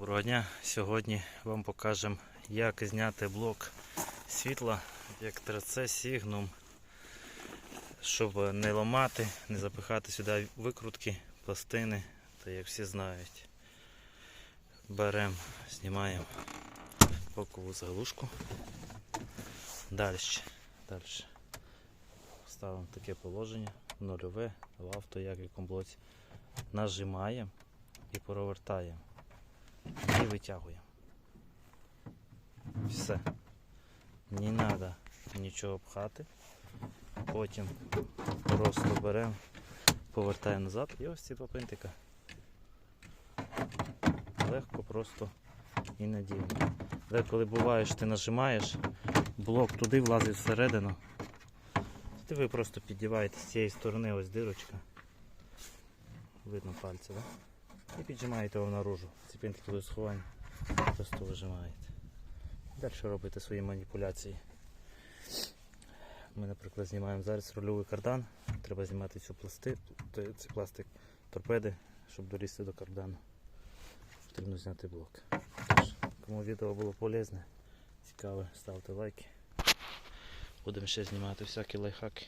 Доброго дня! Сьогодні вам покажемо, як зняти блок світла як 3C Signum, щоб не ламати, не запихати сюди викрутки, пластини, та як всі знають. Беремо, знімаємо бокову заглушку. Далі. Далі. Ставимо таке положення, нульове, в авто, як в якому блоці. Нажимаємо і провертаємо і витягуємо. Все. Не треба нічого пхати. Потім просто беремо, повертаємо назад і ось ці два пинтика. Легко, просто і надійно. Деколи буває, що ти нажимаєш, блок туди влазить всередину. Ти ви просто піддіваєте з цієї сторони ось дирочка. Видно пальці, так? Да? І піджимаєте його наружу. Ці пінтики будуть сховані. Просто вижимаєте. Далі робите свої маніпуляції. Ми, наприклад, знімаємо зараз рульовий кардан. Треба знімати цю пласти, цей пластик торпеди, щоб долізти до кардану. Потрібно зняти блок. Тож, кому відео було полезне, цікаве, ставте лайки. Будемо ще знімати всякі лайфхаки.